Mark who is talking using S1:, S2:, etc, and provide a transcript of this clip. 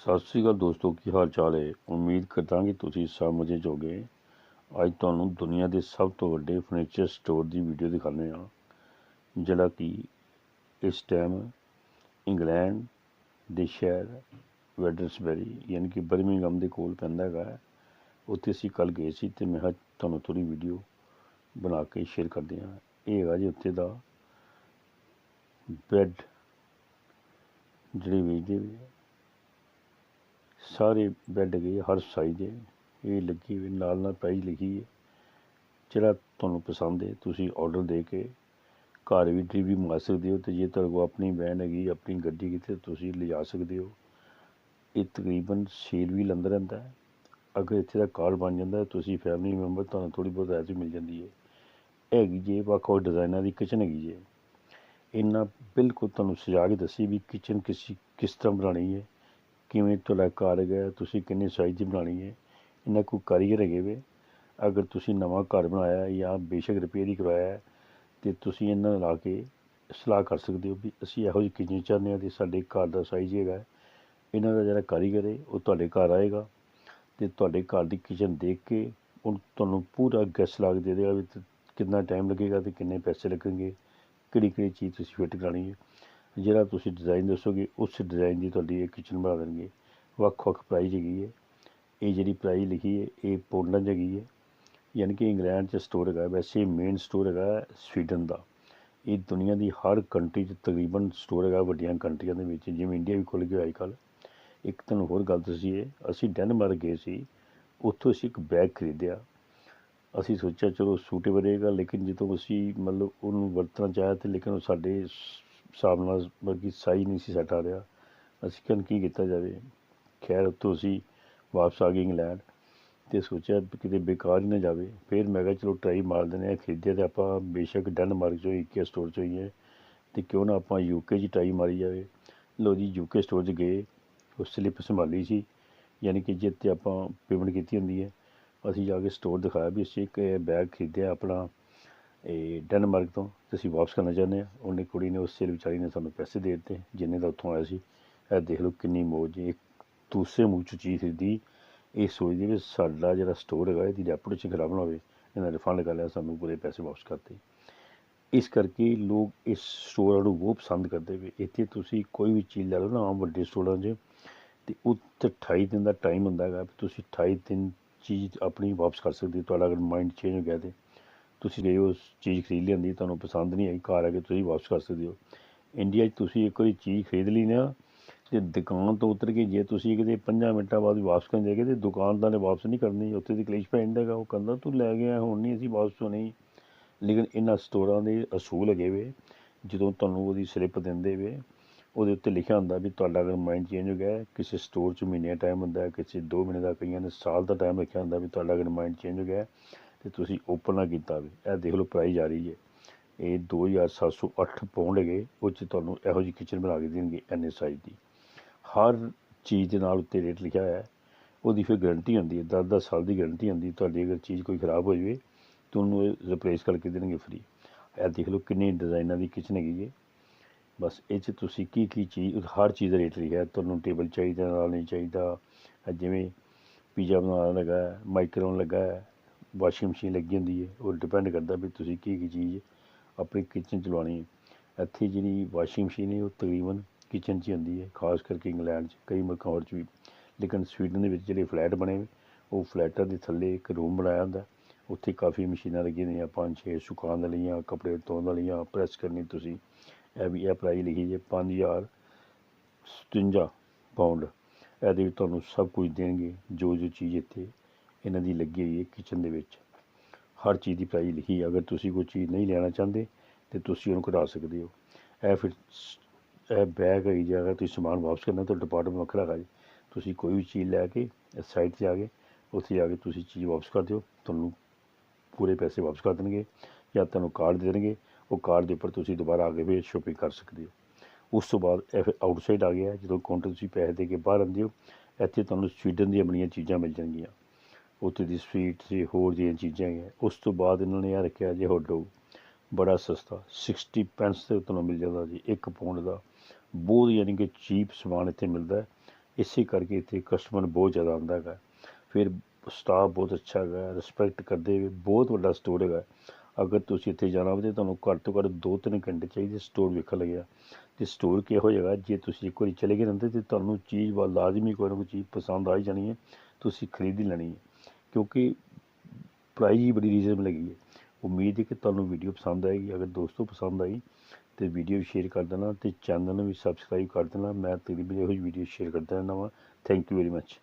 S1: ਸਤਿ ਸ੍ਰੀ ਅਕਾਲ ਦੋਸਤੋ, ਕੀ ਹਾਲ ਚਾਲ ਹੈ? ਉਮੀਦ ਕਰਦਾ ਕਿ ਤੁਸੀਂ ਸਭ ਮਜ਼ੇ ਅੱਜ ਤੁਹਾਨੂੰ ਦੁਨੀਆ ਦੇ ਸਭ ਤੋਂ ਵੱਡੇ ਫਰਨੀਚਰ ਸਟੋਰ ਦੀ ਵੀਡੀਓ ਦਿਖਾਉਂਦੇ ਹਾਂ, ਜਿਹੜਾ ਕਿ ਇਸ ਟਾਈਮ ਇੰਗਲੈਂਡ ਦੇ ਸ਼ਹਿਰ ਵੈਡਰਸਬਰੀ ਯਾਨੀ ਕਿ ਬਰਮਿੰਗਮ ਦੇ ਕੋਲ ਪੈਂਦਾ ਹੈਗਾ ਉੱਥੇ ਅਸੀਂ ਕੱਲ ਗਏ ਸੀ ਤੇ ਮੈਂ ਕਿਹਾ ਤੁਹਾਨੂੰ ਥੋੜੀ ਵੀਡੀਓ ਬਣਾ ਕੇ ਸ਼ੇਅਰ ਕਰਦੇ ਹਾਂ। ਇਹ ਹੈਗਾ ਜੀ ਉੱਥੇ ਦਾ ਬੈੱਡ ਜਿਹੜੇ ਵੇਚਦੇ ਵੀ ਸਾਰੇ ਬੈੱਡ ਗਏ, ਹਰ ਸਾਈਜ਼ ਦੇ ਇਹ ਲੱਗੀ ਹੋਈ, ਨਾਲ ਨਾਲ ਪ੍ਰਾਈਸ ਲਿਖੀ ਹੈ। ਜਿਹੜਾ ਤੁਹਾਨੂੰ ਪਸੰਦ ਹੈ, ਤੁਸੀਂ ਆਰਡਰ ਦੇ ਕੇ ਘਰ ਵੀ ਡਿਲੀਵਰੀ ਮੰਗਾ ਸਕਦੇ ਹੋ ਤੇ ਜੇ ਤੁਹਾਡੇ ਕੋਲ ਆਪਣੀ ਵੈਨ ਹੈਗੀ, ਆਪਣੀ ਗੱਡੀ ਕਿਤੇ ਤੁਸੀਂ ਲਿਜਾ ਸਕਦੇ ਹੋ। ਇਹ ਤਕਰੀਬਨ ਸੇਲ ਵੀ ਲੰਦਾ ਰਹਿੰਦਾ ਹੈ। ਅਗਰ ਇੱਥੇ ਦਾ ਕਾਰਡ ਬਣ ਜਾਂਦਾ ਤੁਸੀਂ ਫੈਮਿਲੀ ਮੈਂਬਰ ਤੁਹਾਨੂੰ ਥੋੜੀ ਬਹੁਤ ਐਸੀ ਮਿਲ ਜਾਂਦੀ ਹੈ। ਹੈਗੀ ਜੇ, ਵੱਖ ਵੱਖ ਡਿਜ਼ਾਈਨਾਂ ਦੀ ਕਿਚਨ ਹੈਗੀ ਜੇ। ਇਹਨਾਂ ਬਿਲਕੁਲ ਤੁਹਾਨੂੰ ਸਜਾ ਕੇ ਦੱਸੀ ਵੀ ਕਿਚਨ ਕਿਸ ਕਿਸ ਤਰ੍ਹਾਂ ਬਣਾਉਣੀ ਹੈ। ਕਿਵੇਂ ਤੁਹਾਡਾ ਘਰ ਹੈਗਾ ਤੁਸੀਂ ਕਿੰਨੇ ਸਾਈਜ਼ ਦੀ ਬਣਾਉਣੀ ਹੈ ਇਹਨਾਂ ਕੋਈ ਕਾਰੀਗਰ ਹੈਗੇ ਵੇ? ਅਗਰ ਤੁਸੀਂ ਨਵਾਂ ਘਰ ਬਣਾਇਆ ਜਾਂ ਬੇਸ਼ੱਕ ਰਿਪੇਅਰ ਹੀ ਕਰਵਾਇਆ ਤਾਂ ਤੁਸੀਂ ਇਹਨਾਂ ਨਾਲ ਆ ਕੇ ਸਲਾਹ ਕਰ ਸਕਦੇ ਹੋ ਵੀ ਅਸੀਂ ਇਹੋ ਜਿਹੀ ਕਿਚਨ ਚਾਹੁੰਦੇ ਹਾਂ ਅਤੇ ਸਾਡੇ ਘਰ ਦਾ ਸਾਈਜ਼ ਹੈਗਾ ਇਹਨਾਂ ਦਾ ਜਿਹੜਾ ਕਾਰੀਗਰ ਹੈ, ਉਹ ਤੁਹਾਡੇ ਘਰ ਆਏਗਾ ਅਤੇ ਤੁਹਾਡੇ ਘਰ ਦੀ ਕਿਚਨ ਦੇਖ ਕੇ ਉਹ ਤੁਹਾਨੂੰ ਪੂਰਾ ਗੈਸ ਲਾਗ ਦੇ ਦੇਗਾ ਵੀ ਕਿੰਨਾ ਟਾਈਮ ਲੱਗੇਗਾ ਅਤੇ ਕਿੰਨੇ ਪੈਸੇ ਲੱਗਣਗੇ ਕਿਹੜੀ ਕਿਹੜੀ ਚੀਜ਼ ਤੁਸੀਂ ਫਿੱਟ ਕਰਾਉਣੀ ਹੈ। ਜਿਹੜਾ ਤੁਸੀਂ ਡਿਜ਼ਾਈਨ ਦੱਸੋਗੇ, ਉਸ ਡਿਜ਼ਾਈਨ ਦੀ ਤੁਹਾਡੀ ਇਹ ਕਿਚਨ ਬਣਾ ਦੇਣਗੇ। ਵੱਖ ਵੱਖ ਪ੍ਰਾਈਜ਼ ਹੈਗੀ ਹੈ। ਇਹ ਜਿਹੜੀ ਪ੍ਰਾਈਜ਼ ਲਿਖੀ ਹੈ, ਇਹ ਪੋਲੈਂਡ 'ਚ ਹੈਗੀ ਹੈ। ਯਾਨੀ ਕਿ ਇੰਗਲੈਂਡ 'ਚ ਸਟੋਰ ਹੈਗਾ, ਵੈਸੇ ਮੇਨ ਸਟੋਰ ਹੈਗਾ ਸਵੀਡਨ ਦਾ। ਇਹ ਦੁਨੀਆ ਦੀ ਹਰ ਕੰਟਰੀ 'ਚ ਤਕਰੀਬਨ ਸਟੋਰ ਹੈਗਾ ਵੱਡੀਆਂ ਕੰਟਰੀਆਂ ਦੇ ਵਿੱਚ। ਜਿਵੇਂ ਇੰਡੀਆ ਵੀ ਖੁੱਲ੍ਹ ਗਿਆ ਅੱਜ ਕੱਲ੍ਹ ਇੱਕ ਤੁਹਾਨੂੰ ਹੋਰ ਗੱਲ ਦੱਸੀਏ, ਅਸੀਂ ਡੈਨਮਾਰਕ ਗਏ ਸੀ। ਉੱਥੋਂ ਅਸੀਂ ਇੱਕ ਬੈਗ ਖਰੀਦਿਆ। ਅਸੀਂ ਸੋਚਿਆ, ਚਲੋ ਸੂਟੇਬਲ ਰਹੇਗਾ, ਲੇਕਿਨ ਜਦੋਂ ਅਸੀਂ ਮਤਲਬ ਉਹਨੂੰ ਵਰਤਣਾ ਚਾਹਿਆ ਤੇ ਲੇਕਿਨ ਉਹ ਸਾਡੇ ਸ- ਹਿਸਾਬ ਨਾਲ ਬਲਕਿ ਸਾਈ ਨਹੀਂ ਸੀ ਸੱਟ ਆ ਰਿਹਾ। ਅਸੀਂ ਕਿਹਾ ਕੀ ਕੀਤਾ ਜਾਵੇ? ਖੈਰ ਉੱਥੋਂ ਅਸੀਂ ਵਾਪਸ ਆ ਗਏ ਇੰਗਲੈਂਡ ਤੇ ਸੋਚਿਆ ਵੀ ਕਿਤੇ ਬੇਕਾਰ ਹੀ ਨਾ ਜਾਵੇ। ਫਿਰ ਮੈਂ ਕਿਹਾ, ਚਲੋ ਟਰਾਈ ਮਾਰ ਦਿੰਦੇ ਆ ਖਰੀਦਿਆ ਤੇ ਆਪਾਂ ਬੇਸ਼ੱਕ ਡੈਨਮਾਰਕ ਚੋਂ ਇੱਕ ਸਟੋਰ ਚੋਂ ਹੀ ਹੈ ਤੇ ਕਿਉਂ ਨਾ ਆਪਾਂ ਯੂਕੇ 'ਚ ਟਰਾਈ ਮਾਰੀ ਜਾਵੇ। ਲੋ ਜੀ ਯੂਕੇ ਸਟੋਰ 'ਚ ਗਏ ਉਹ ਸਲਿੱਪ ਸੰਭਾਲੀ ਸੀ, ਯਾਨੀ ਕਿ ਜਿੱਥੇ ਆਪਾਂ ਪੇਮੈਂਟ ਕੀਤੀ ਹੁੰਦੀ ਹੈ। ਅਸੀਂ ਜਾ ਕੇ ਸਟੋਰ ਦਿਖਾਇਆ ਵੀ ਅਸੀਂ ਇੱਕ ਬੈਗ ਖਰੀਦਿਆ ਆਪਣਾ ਇਹ ਡੈਨਮਾਰਕ ਤੋਂ ਤੇ ਅਸੀਂ ਵਾਪਸ ਕਰਨਾ ਚਾਹੁੰਦੇ ਹਾਂ। ਉਹਨੇ ਕੁੜੀ ਨੇ ਉਸ ਸੇਲ ਵਿਚਾਰੀ ਨੇ ਸਾਨੂੰ ਪੈਸੇ ਦੇ ਦਿੱਤੇ, ਜਿੰਨੇ ਦਾ ਉੱਥੋਂ ਆਇਆ ਸੀ। ਇਹ ਦੇਖ ਲਓ ਕਿੰਨੀ ਮੌਜ ਇੱਕ ਦੂਸਰੇ ਮੂੰਹ 'ਚ ਚੀਜ਼ ਖਰੀਦੀ ਇਹ ਸੋਚਦੇ ਵੀ ਸਾਡਾ ਜਿਹੜਾ ਸਟੋਰ ਹੈਗਾ, ਇਹਦੀ ਰੈਪੂਟੇਸ਼ਨ ਖਰਾਬ ਨਾ ਹੋਵੇ। ਇਹਨਾਂ ਰਿਫੰਡ ਕਰ ਲਿਆ, ਸਾਨੂੰ ਪੂਰੇ ਪੈਸੇ ਵਾਪਸ ਕਰਤੇ। ਇਸ ਕਰਕੇ ਲੋਕ ਇਸ ਸਟੋਰਾਂ ਨੂੰ ਬਹੁਤ ਪਸੰਦ ਕਰਦੇ ਵੀ ਇੱਥੇ ਤੁਸੀਂ ਕੋਈ ਵੀ ਚੀਜ਼ ਲੈ ਲਓ ਨਾ, ਆਮ ਵੱਡੇ ਸਟੋਰਾਂ 'ਚ, ਤੇ ਉੱਥੇ 28 ਦਿਨ ਦਾ ਟਾਈਮ ਹੁੰਦਾ ਹੈਗਾ ਵੀ ਤੁਸੀਂ 28 ਦਿਨ ਚੀਜ਼ ਆਪਣੀ ਵਾਪਸ ਕਰ ਸਕਦੇ ਹੋ। ਤੁਹਾਡਾ ਅਗਰ ਮਾਈਂਡ ਚੇਂਜ ਹੋ ਗਿਆ ਤੇ। ਤੁਸੀਂ ਗਏ ਉਸ ਚੀਜ਼ ਖਰੀਦ ਲੈਂਦੀ ਤੁਹਾਨੂੰ ਪਸੰਦ ਨਹੀਂ ਆਈ, ਘਰ ਆ ਕੇ ਤੁਸੀਂ ਵਾਪਸ ਕਰ ਸਕਦੇ ਹੋ। ਇੰਡੀਆ 'ਚ ਤੁਸੀਂ ਇੱਕ ਵਾਰੀ ਚੀਜ਼ ਖਰੀਦ ਲਈ ਨਾ, ਤੇ ਦੁਕਾਨ ਤੋਂ ਉਤਰ ਕੇ ਜੇ ਤੁਸੀਂ ਕਿਤੇ 5 ਮਿੰਟਾਂ ਬਾਅਦ ਵਾਪਸ ਕਰਨ ਜਾਗੇ ਤੇ ਦੁਕਾਨਦਾਰ ਨੇ ਵਾਪਸ ਨਹੀਂ ਕਰਨੀ, ਉੱਥੇ ਦੀ ਕਲੇਸ਼ ਪੈ ਜਾਂਦਾ ਹੈਗਾ, ਉਹ ਕਹਿੰਦਾ, ਤੂੰ ਲੈ ਗਿਆ, ਹੁਣ ਨਹੀਂ ਅਸੀਂ ਵਾਪਸ ਹੋਣੀ ਲੇਕਿਨ ਇਹਨਾਂ ਸਟੋਰਾਂ ਦੇ ਅਸੂਲ ਹੈਗੇ ਵੇ, ਜਦੋਂ ਤੁਹਾਨੂੰ ਉਹਦੀ ਸਲਿੱਪ ਦਿੰਦੇ ਵੇ, ਉਹਦੇ ਉੱਤੇ ਲਿਖਿਆ ਹੁੰਦਾ ਵੀ ਤੁਹਾਡਾ ਅਗਰ ਮਾਈਂਡ ਚੇਂਜ ਹੋ ਗਿਆ, ਕਿਸੇ ਸਟੋਰ 'ਚ ਮਹੀਨੇ ਟਾਈਮ ਹੁੰਦਾ, ਕਿਸੇ 2 ਮਹੀਨੇ ਦਾ, ਕਈਆਂ ਨੇ ਸਾਲ ਦਾ ਟਾਈਮ ਰੱਖਿਆ ਹੁੰਦਾ ਵੀ ਤੁਹਾਡਾ ਅਗਰ ਮਾਈਂਡ ਚੇਂਜ ਹੋ ਗਿਆ ਤੇ ਤੁਸੀਂ ਓਪਨ ਨਾ ਕੀਤਾ ਵੀ ਇਹ ਦੇਖ ਲਓ ਪ੍ਰਾਈਜ਼ ਆ ਰਹੀ ਹੈ। ਇਹ 2708 ਪਾਉਂਡ ਹੈਗੇ, ਉਹ 'ਚ ਤੁਹਾਨੂੰ ਇਹੋ ਜਿਹੀ ਕਿਚਨ ਬਣਾ ਕੇ ਦੇਣਗੇ ਐਨੇ ਸਾਈਜ਼ ਦੀ। ਹਰ ਚੀਜ਼ ਦੇ ਨਾਲ ਉੱਤੇ ਰੇਟ ਲਿਖਿਆ ਹੋਇਆ ਹੈ। ਉਹਦੀ ਫਿਰ ਗਾਰੰਟੀ ਹੁੰਦੀ ਹੈ 10 10 ਸਾਲ ਦੀ ਗਾਰੰਟੀ ਹੁੰਦੀ ਤੁਹਾਡੀ ਅਗਰ ਚੀਜ਼ ਕੋਈ ਖਰਾਬ ਹੋ ਜਾਵੇ ਤੁਹਾਨੂੰ ਉਹਨੂੰ ਰਿਪਲੇਸ ਕਰਕੇ ਦੇਣਗੇ ਫ੍ਰੀ ਇਹ ਦੇਖ ਲਓ ਕਿੰਨੇ ਡਿਜ਼ਾਈਨਾਂ ਦੀ ਕਿਚਨ ਹੈਗੀ ਜੀ ਬਸ ਇਹ 'ਚ ਤੁਸੀਂ ਕੀ ਕੀ ਚੀਜ਼, ਹਰ ਚੀਜ਼ ਦਾ ਰੇਟ ਲਿਖਿਆ ਤੁਹਾਨੂੰ ਟੇਬਲ ਚਾਹੀਦਾ, ਨਾਲ ਨਹੀਂ ਚਾਹੀਦਾ। ਇਹ ਜਿਵੇਂ ਪੀਜ਼ਾ ਬਣਾਉਣ ਲੱਗਾ ਮਾਈਕਰੋਨ ਲੱਗਾ ਹੈ। ਵਾਸ਼ਿੰਗ ਮਸ਼ੀਨ ਲੱਗੀ ਹੁੰਦੀ ਹੈ, ਉਹ ਡਿਪੈਂਡ ਕਰਦਾ ਵੀ ਤੁਸੀਂ ਕੀ ਕੀ ਚੀਜ਼ ਆਪਣੀ ਕਿਚਨ 'ਚ ਲਵਾਉਣੀ ਹੈ। ਇੱਥੇ ਜਿਹੜੀ ਵਾਸ਼ਿੰਗ ਮਸ਼ੀਨ ਹੈ, ਉਹ ਤਕਰੀਬਨ ਕਿਚਨ 'ਚ ਹੀ ਹੁੰਦੀ ਹੈ, ਖਾਸ ਕਰਕੇ ਇੰਗਲੈਂਡ 'ਚ, ਕਈ ਮੁਲਕਾਂ ਹੋਰ 'ਚ ਵੀ। ਲੇਕਿਨ ਸਵੀਡਨ ਦੇ ਵਿੱਚ ਜਿਹੜੇ ਫਲੈਟ ਬਣੇ ਹੋਏ, ਉਹ ਫਲੈਟਾਂ ਦੇ ਥੱਲੇ ਇੱਕ ਰੂਮ ਬਣਾਇਆ ਹੁੰਦਾ ਉੱਥੇ ਕਾਫੀ ਮਸ਼ੀਨਾਂ ਲੱਗੀਆਂ ਹੋਈਆਂ ਪੰਜ ਛੇ ਸੁਕਾਉਣ ਵਾਲੀਆਂ ਕੱਪੜੇ ਧੋਣ ਵਾਲੀਆਂ ਪ੍ਰੈਸ ਕਰਨੀ ਤੁਸੀਂ। ਇਹ ਵੀ, ਇਹ ਪ੍ਰਾਈਸ ਲਿਖੀ ਜੇ 5000 ਸਤਵੰਜਾ ਪਾਉਂਡ ਇਹਦੇ ਵਿੱਚ ਤੁਹਾਨੂੰ ਸਭ ਕੁਝ ਦੇਣਗੇ, ਜੋ ਜੋ ਚੀਜ਼ ਇੱਥੇ ਇਹਨਾਂ ਦੀ ਲੱਗੀ ਹੋਈ ਹੈ ਕਿਚਨ ਦੇ ਵਿੱਚ। ਹਰ ਚੀਜ਼ ਦੀ ਪ੍ਰਾਈਸ ਲਿਖੀ ਹੈ। ਅਗਰ ਤੁਸੀਂ ਕੋਈ ਚੀਜ਼ ਨਹੀਂ ਲੈਣਾ ਚਾਹੁੰਦੇ, ਤੇ ਤੁਸੀਂ ਉਹਨੂੰ ਕਢਾ ਸਕਦੇ ਹੋ। ਇਹ ਫਿਰ ਇਹ ਬੈਗ ਹੈ ਜੀ, ਅਗਰ ਤੁਸੀਂ ਸਮਾਨ ਵਾਪਸ ਕਰਨਾ ਤਾਂ ਡਿਪਾਰਟਮੈਂਟ ਵੱਖਰਾ ਹੈਗਾ ਜੀ। ਤੁਸੀਂ ਕੋਈ ਵੀ ਚੀਜ਼ ਲੈ ਕੇ ਸਾਈਟ 'ਤੇ ਆ ਕੇ, ਉੱਥੇ ਜਾ ਕੇ ਤੁਸੀਂ ਚੀਜ਼ ਵਾਪਸ ਕਰ ਦਿਓ। ਤੁਹਾਨੂੰ ਪੂਰੇ ਪੈਸੇ ਵਾਪਸ ਕਰ ਦੇਣਗੇ ਜਾਂ ਤੁਹਾਨੂੰ ਕਾਰਡ ਦੇ ਦੇਣਗੇ। ਉਹ ਕਾਰਡ ਦੇ ਉੱਪਰ ਤੁਸੀਂ ਦੁਬਾਰਾ ਆ ਕੇ ਫਿਰ ਸ਼ੋਪਿੰਗ ਕਰ ਸਕਦੇ ਹੋ। ਉਸ ਤੋਂ ਬਾਅਦ ਇਹ ਫਿਰ ਆਊਟਸਾਈਡ ਆ ਗਿਆ। ਜਦੋਂ ਕਾਊਂਟਰ ਤੁਸੀਂ ਪੈਸੇ ਦੇ ਕੇ ਬਾਹਰ ਆਉਂਦੇ ਹੋ, ਇੱਥੇ ਤੁਹਾਨੂੰ ਸਵੀਡਨ ਦੀਆਂ ਬਣੀਆਂ ਚੀਜ਼ਾਂ ਮਿਲ ਜਾਣਗੀਆਂ। ਉੱਥੇ ਦੀ ਸਵੀਟ ਤੇ ਹੋਰ ਦੀਆਂ ਚੀਜ਼ਾਂ ਹੈਗੀਆਂ ਉਸ ਤੋਂ ਬਾਅਦ ਇਹਨਾਂ ਨੇ ਇਹ ਰੱਖਿਆ ਜੇ ਹੌਟ ਡੌਗ ਬੜਾ ਸਸਤਾ 60 ਪੈਂਸ ਤੇ ਤੁਹਾਨੂੰ ਮਿਲ ਜਾਂਦਾ ਜੀ, ਇੱਕ ਪੌਂਡ ਦਾ। ਬਹੁਤ ਯਾਨੀ ਕਿ ਚੀਪ ਸਮਾਨ ਇੱਥੇ ਮਿਲਦਾ ਹੈ। ਇਸੇ ਕਰਕੇ ਇੱਥੇ ਕਸਟਮਰ ਬਹੁਤ ਜ਼ਿਆਦਾ ਆਉਂਦਾ ਹੈਗਾ। ਫਿਰ ਸਟਾਫ ਬਹੁਤ ਅੱਛਾ ਹੈਗਾ ਰਿਸਪੈਕਟ ਕਰਦੇ ਹੋਏ ਬਹੁਤ ਵੱਡਾ ਸਟੋਰ ਹੈਗਾ। ਅਗਰ ਤੁਸੀਂ ਇੱਥੇ ਜਾਣਾ ਹੋਵੇ ਤਾਂ ਤੁਹਾਨੂੰ ਘੱਟ ਤੋਂ ਘੱਟ ਦੋ ਤਿੰਨ ਘੰਟੇ ਚਾਹੀਦੇ ਸਟੋਰ ਵੇਖਣ ਲੱਗਿਆ ਤੇ ਸਟੋਰ ਕਿਹੋ ਜਿਹਾ ਜੇ ਤੁਸੀਂ ਇੱਕ ਵਾਰੀ ਚਲੇ ਗਏ ਨਾ ਤੇ ਤੁਹਾਨੂੰ ਚੀਜ਼ ਵੱਲ ਲਾਜ਼ਮੀ ਕੋਈ ਨਾ ਕੋਈ ਚੀਜ਼ ਪਸੰਦ ਆ ਹੀ ਜਾਣੀ ਹੈ, ਤੁਸੀਂ ਖਰੀਦ ਹੀ ਲੈਣੀ ਹੈ। ਕਿਉਂਕਿ ਪ੍ਰਾਈਜ਼ ਹੀ ਬੜੀ ਰੀਜ਼ਨਬਲ ਹੈਗੀ ਹੈ। ਉਮੀਦ ਹੈ ਕਿ ਤੁਹਾਨੂੰ ਵੀਡੀਓ ਪਸੰਦ ਆਏਗੀ। ਅਗਰ ਦੋਸਤੋ ਪਸੰਦ ਆਈ, ਤੇ ਵੀਡੀਓ ਸ਼ੇਅਰ ਕਰ ਦੇਣਾ ਤੇ ਚੈਨਲ ਨੂੰ ਵੀ ਸਬਸਕ੍ਰਾਈਬ ਕਰ ਦੇਣਾ। ਮੈਂ ਤਕਰੀਬਨ ਇਹੋ ਜਿਹੀ ਵੀਡੀਓ ਸ਼ੇਅਰ ਕਰਦਾ ਰਹਿੰਦਾ ਵਾਂ। Thank you very much